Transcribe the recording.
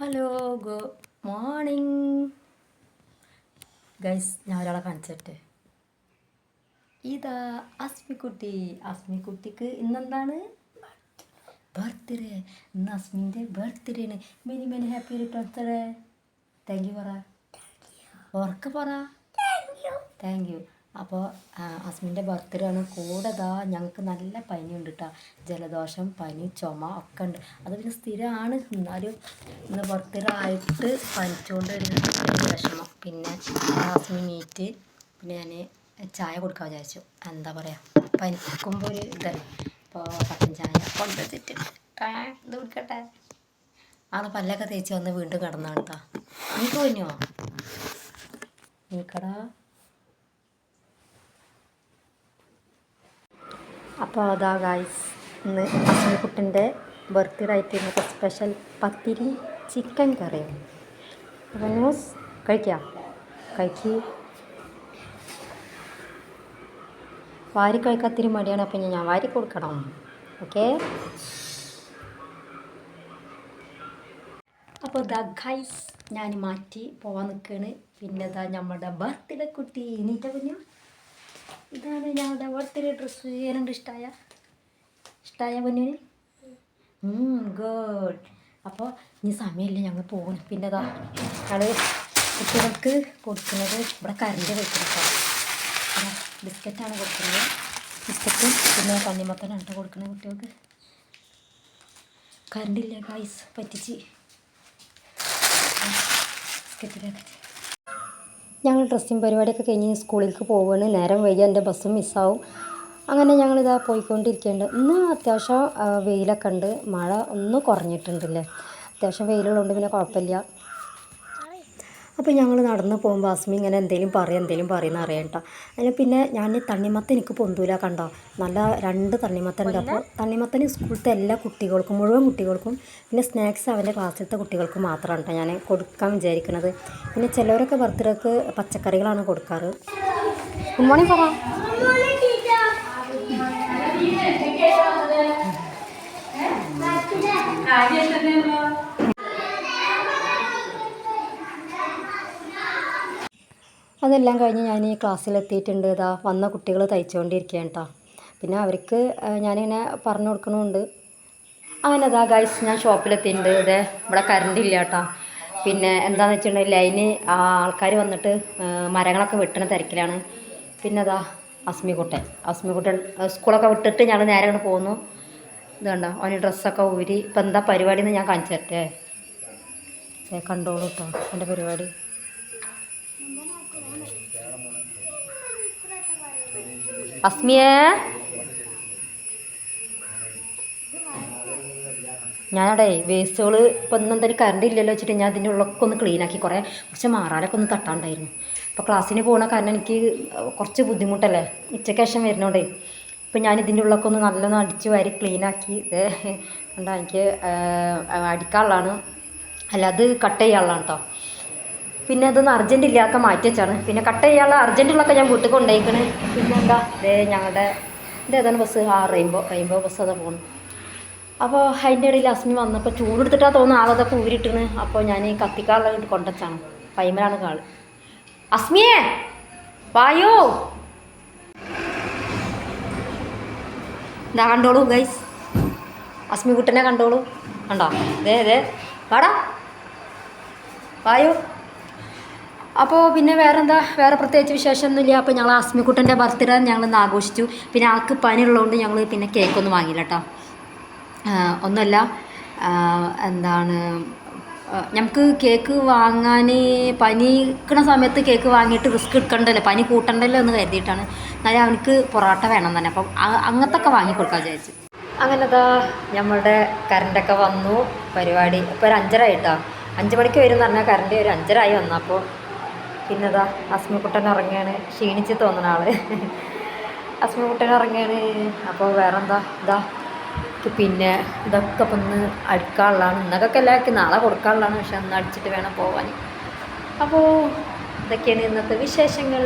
Hello good morning guys ഞാൻ ഒരാളെ കാണിച്ചിട്ട് ഇതാ അസ്മിക്കുട്ടി അസ്മിക്കുട്ടിക്ക് ഇന്നെന്താണ്? ബർത്ത്ഡേ ഇന്ന് അസ്മിന്റെ ബർത്ത്ഡേ ആണ്. Many many happy returns thank you പറ. ഉറക്ക പറ. താങ്ക് യു അപ്പോൾ അസ്മിന്റെ ബർത്ത്ഡേ ആണ്. കൂടെ താ ഞങ്ങൾക്ക് നല്ല പനി ഉണ്ട് കേട്ടോ ജലദോഷം പനി ചുമ ഒക്കെ ഉണ്ട്. അത് പിന്നെ സ്ഥിരമാണ് എന്നാലും ഇന്ന് ബർത്ത്ഡേ ആയിട്ട് പനിച്ചുകൊണ്ട് വരുന്ന വിഷമം. പിന്നെ അസ്മി മീറ്റ് പിന്നെ ഞാൻ ചായ കൊടുക്കാൻ വിചാരിച്ചു. എന്താ പറയുക പനിക്കുമ്പോൾ ഒരു ഇതല്ലേ അപ്പോൾ കട്ടൻ ചായ കൊണ്ടുവച്ചിട്ട് ഇത് കുടിക്കട്ടെ. ആളെ പല്ലൊക്കെ തേച്ച് വന്ന് വീണ്ടും കിടന്നാണ് കേട്ടോ എനിക്ക് പനിയോ അപ്പോൾ അതാ ഗായ്സ് ഇന്ന് അസ്മിക്കുട്ടന്റെ ബർത്ത്ഡേ ആയിട്ട് ഇന്നത്തെ സ്പെഷ്യൽ പത്തിരി ചിക്കൻ കറിയും അപ്പോൾ ന്യൂസ് കഴിക്കാം? കഴിക്ക്. വാരി കഴിക്കാത്തിരി മടിയാണ് അപ്പം ഇനി ഞാൻ വാരി കൊടുക്കണം. ഓക്കെ അപ്പോൾ ദാ ഗൈസ് ഞാൻ മാറ്റി പോവാൻ നിൽക്കുകയാണ് പിന്നെ ദാ നമ്മുടെ ബർത്ത്ഡേ കുട്ടി നീറ്റ കുഞ്ഞു. ഇതാണ് ഞങ്ങളുടെ ഓർത്തിരി ഡ്രസ്സ് ഏതാണ്ട് ഇഷ്ടമായ ഇഷ്ടമായ പൊന്നിന്? ഗുഡ് അപ്പോൾ ഇനി സമയമില്ല ഞങ്ങൾ പോകുന്നു പിന്നെ അതാ ഞങ്ങൾ കുട്ടികൾക്ക് കൊടുക്കുന്നത് ഇവിടെ കറണ്ട് വെക്കുന്നത് ബിസ്ക്കറ്റാണ് കൊടുക്കുന്നത്. ബിസ്ക്കറ്റും പിന്നെ തണ്ണിമത്തനാണ് കേട്ടോ കൊടുക്കുന്നത് കുട്ടികൾക്ക്. കറണ്ടില്ല ഗൈസ് പറ്റിച്ച്. ബിസ്ക്കറ്റിലൊക്കെ ഞങ്ങൾ ഡ്രസ്സിങ് പരിപാടിയൊക്കെ കഴിഞ്ഞ് സ്കൂളിലേക്ക് പോവുകയാണ്. നേരം വൈകി എന്റെ ബസ്സും മിസ്സാവും. അങ്ങനെ ഞങ്ങളിതാ പോയിക്കൊണ്ടിരിക്കുന്നുണ്ട് ഇന്ന് അത്യാവശ്യം വെയിലൊക്കെ ഉണ്ട്. മഴ ഒന്ന് കുറഞ്ഞിട്ടുണ്ടല്ലേ. അത്യാവശ്യം വെയിലുള്ളതുകൊണ്ട് പിന്നെ കുഴപ്പമില്ല. അപ്പോൾ ഞങ്ങൾ നടന്ന് പോകുമ്പോൾ അസ്മി ഇങ്ങനെ എന്തെങ്കിലും പറയും എന്തെങ്കിലും പറയുന്ന അറിയാം കേട്ടോ അതിന് പിന്നെ ഞാൻ തണ്ണിമത്ത എനിക്ക് പൊന്തൂല കണ്ടോ? നല്ല രണ്ട് തണ്ണിമത്ത ഉണ്ട് അപ്പോൾ തണ്ണിമത്തന് സ്കൂളത്തെ എല്ലാ കുട്ടികൾക്കും മുഴുവൻ കുട്ടികൾക്കും പിന്നെ സ്നാക്സ് അവന്റെ ക്ലാസ്സിലത്തെ കുട്ടികൾക്ക് മാത്രമാണ് കേട്ടോ ഞാൻ കൊടുക്കാൻ വിചാരിക്കുന്നത് പിന്നെ ചിലവരൊക്കെ ബർത്ത്ഡേക്ക് പച്ചക്കറികളാണ് കൊടുക്കാറ്. ഗുഡ് മോർണിംഗ് പറ അതെല്ലാം കഴിഞ്ഞ് ഞാൻ ഈ ക്ലാസ്സിലെത്തിയിട്ടുണ്ട്. ഇതാ വന്ന കുട്ടികൾ തയ്ച്ചുകൊണ്ടിരിക്കുകയാണ് കേട്ടോ പിന്നെ അവർക്ക് ഞാനിങ്ങനെ പറഞ്ഞു കൊടുക്കണമുണ്ട്. അങ്ങനെ ഗൈസ് ഞാൻ ഷോപ്പിലെത്തിയിട്ടുണ്ട്. ഇതേ ഇവിടെ കറണ്ട് ഇല്ല കേട്ടോ പിന്നെ എന്താണെന്ന് വെച്ചിട്ടുണ്ടെങ്കിൽ ലൈന് ആൾക്കാർ വന്നിട്ട് മരങ്ങളൊക്കെ വെട്ടണ തിരക്കിലാണ്. പിന്നെ അതാ അസ്മിക്കുട്ടൻ അസ്മിക്കുട്ടൻ സ്കൂളൊക്കെ വിട്ടിട്ട് ഞങ്ങൾ നേരെ അങ്ങോട്ട് പോകുന്നു ഇത് കണ്ടോ അവന് ഡ്രസ്സൊക്കെ ഊരി. ഇപ്പം എന്താ പരിപാടി എന്ന് ഞാൻ കാണിച്ചു തരട്ടെ? കണ്ടോളൂ കേട്ടോ എന്റെ പരിപാടി. അസ്മിയേ? ഞാനവിടെ വേസ്റ്റുകൾ ഇപ്പം ഒന്നും എന്തായാലും കറണ്ട് ഇല്ലല്ലോ വെച്ചിട്ട് ഞാൻ അതിന്റെ ഉള്ളൊക്കെ ഒന്ന് ക്ലീനാക്കി കുറേ. കുറച്ച് മാറാനൊക്കെ ഒന്ന് തട്ടാണ്ടായിരുന്നു. അപ്പോൾ ക്ലാസ്സിന് പോകണ കാരണം എനിക്ക് കുറച്ച് ബുദ്ധിമുട്ടല്ലേ? ഉച്ചയ്ക്ക് ശേഷം വരുന്നോണ്ടേ. ഇപ്പം ഞാൻ ഇതിന്റെ ഉള്ളൊക്കെ ഒന്ന് നല്ലൊന്ന് അടിച്ച് വാരി ക്ലീനാക്കി ഇത് എനിക്ക് അടിക്കാനുള്ളതാണ്. അല്ല അത് കട്ട് ചെയ്യാനുള്ളതാണ് കേട്ടോ പിന്നെ അതൊന്ന് അർജന്റ് ഇല്ലാത്ത മാറ്റി വെച്ചാണ് പിന്നെ കട്ട് ചെയ്യാനുള്ള അർജന്റുള്ളൊക്കെ ഞാൻ വീട്ടിൽ കൊണ്ടുപോയിക്കണ് പിന്നെ എന്താ? അതേ ഞങ്ങളുടെ ഇത് ഏതാണ് ബസ് ആ റെയിൻബോ റെയിൻബോ ബസ് അതാ പോകുന്നത് അപ്പോൾ അതിന്റെ ഇടയിൽ അസ്മി വന്നപ്പോൾ ചൂടെടുത്തിട്ടാ തോന്നുന്നു ആളതൊക്കെ ഊരിട്ടിന് അപ്പോൾ ഞാൻ ഈ കത്തിക്കാനുള്ള കൊണ്ടുവച്ചാണ് പൈമലാണ് കാൾ. അസ്മിയേ വായോ? ഇതാ കണ്ടോളൂ ഗൈസ് അസ്മി കുട്ടനെ കണ്ടോളൂ. കണ്ടോ? അതെ അതെ വാടാ. വായോ. അപ്പോൾ പിന്നെ വേറെ എന്താ വേറെ പ്രത്യേകിച്ച് വിശേഷമൊന്നുമില്ല. അപ്പോൾ ഞങ്ങൾ അസ്മിക്കുട്ടന്റെ ബർത്ത്ഡേ ഞങ്ങൾ ഇന്ന് ആഘോഷിച്ചു. പിന്നെ ആൾക്ക് പനി ഉള്ളതുകൊണ്ട് ഞങ്ങൾ പിന്നെ കേക്കൊന്നും വാങ്ങിയില്ല കേട്ടോ ഒന്നുമല്ല. എന്താണ്? നമുക്ക് കേക്ക് വാങ്ങാൻ പനിക്കണ സമയത്ത് കേക്ക് വാങ്ങിയിട്ട് റിസ്ക് എടുക്കണ്ടല്ലോ. പനി കൂട്ടണ്ടല്ലോ എന്ന് കരുതിയിട്ടാണ്. എന്നാലും അവനക്ക് പൊറോട്ട വേണം തന്നെ. അപ്പം അങ്ങനത്തൊക്കെ വാങ്ങിക്കൊടുക്കാൻ വിചാരിച്ചു. അങ്ങനെതാ ഞമ്മളുടെ കറണ്ടൊക്കെ വന്നു. പരിപാടി ഇപ്പോൾ ഒരു അഞ്ചര അഞ്ച് മണിക്ക് വരും എന്ന് പറഞ്ഞാൽ കറണ്ട് ഒരു അഞ്ചരായി വന്നപ്പോൾ പിന്നെ ഇതാ അസ്മിക്കുട്ടൻ ഇറങ്ങുകയാണ്. ക്ഷീണിച്ച് തോന്നുന്ന ആൾ. അസ്മിക്കുട്ടൻ ഇറങ്ങുകയാണ്. അപ്പോൾ വേറെ എന്താ ഇതാ പിന്നെ ഇതൊക്കെ ഇപ്പം ഒന്ന് അടുക്കാനുള്ളതാണ്. ഇന്നൊക്കെ എല്ലാവർക്കും നാളെ കൊടുക്കാനുള്ളതാണ്. പക്ഷെ അന്ന് അടിച്ചിട്ട് വേണം പോവാൻ അപ്പോൾ ഇതൊക്കെയാണ് ഇന്നത്തെ വിശേഷങ്ങൾ